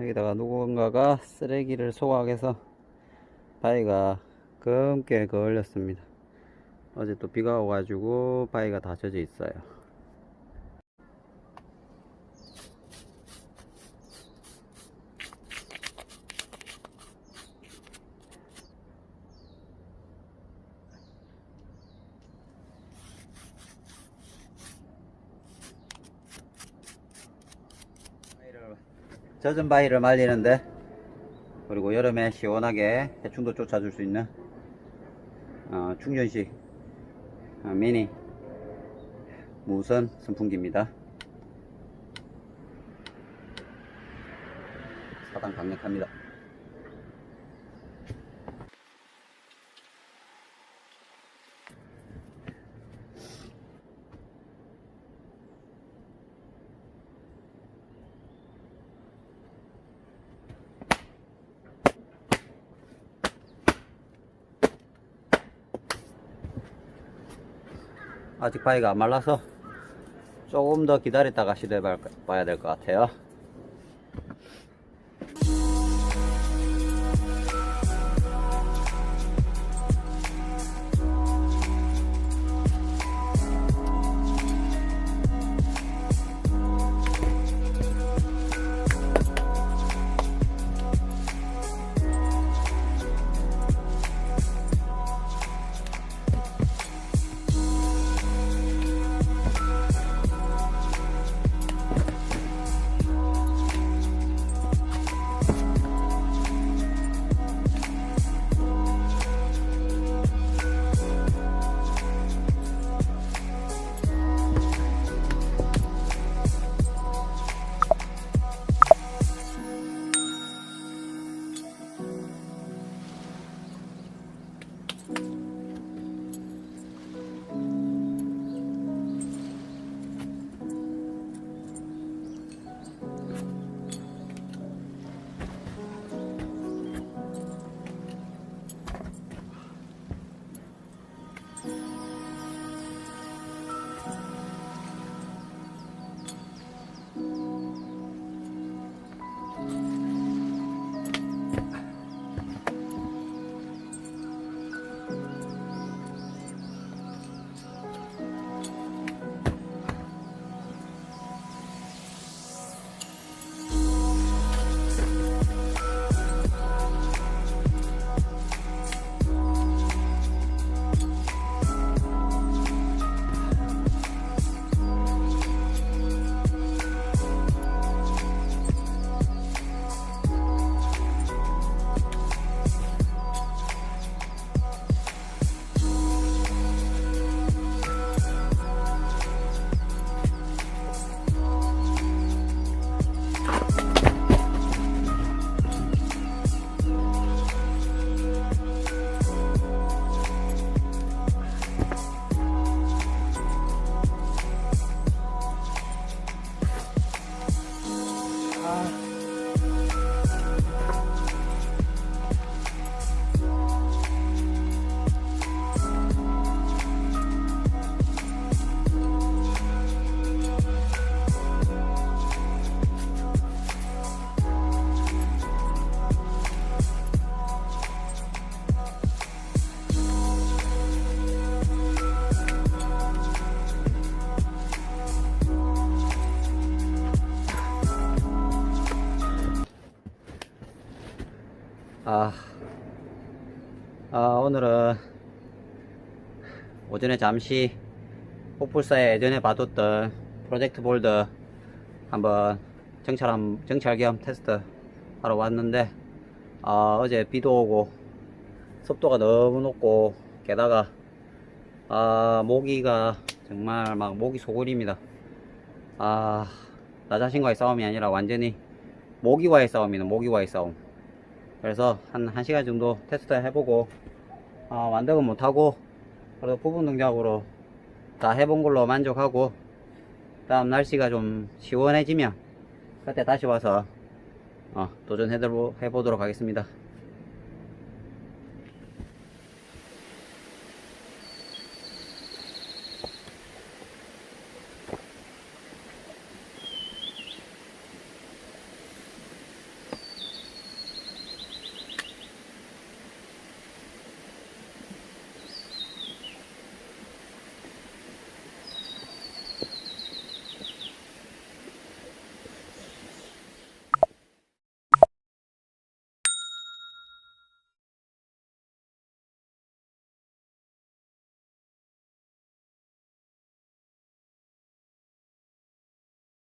여기다가 누군가가 쓰레기를 소각해서 바위가 검게 걸렸습니다. 어제 또 비가 와가지고 바위가 다 젖어 있어요. 젖은 바위를 말리는데 그리고 여름에 시원하게 해충도 쫓아줄 수 있는 어, 충전식 어, 미니 무선 선풍기입니다. 사단 강력합니다. 아직 바위가 안 말라서 조금 더 기다렸다가 시도해 봐야 될 것 같아요. 아, 아, 오늘은 오전에 잠시 폭불사에 예전에 봐뒀던 프로젝트 볼드 한번 정찰, 한, 정찰 겸 테스트 하러 왔는데, 아, 어제 비도 오고, 습도가 너무 높고, 게다가, 아, 모기가 정말 막 모기 소굴입니다. 아, 나 자신과의 싸움이 아니라 완전히 모기와의 싸움이네, 모기와의 싸움. 그래서 한 1시간 정도 테스트 해보고 어, 완등은 못하고 그래도 부분 동작으로 다 해본 걸로 만족하고 다음 날씨가 좀 시원해지면 그때 다시 와서 어, 도전해보도록 하겠습니다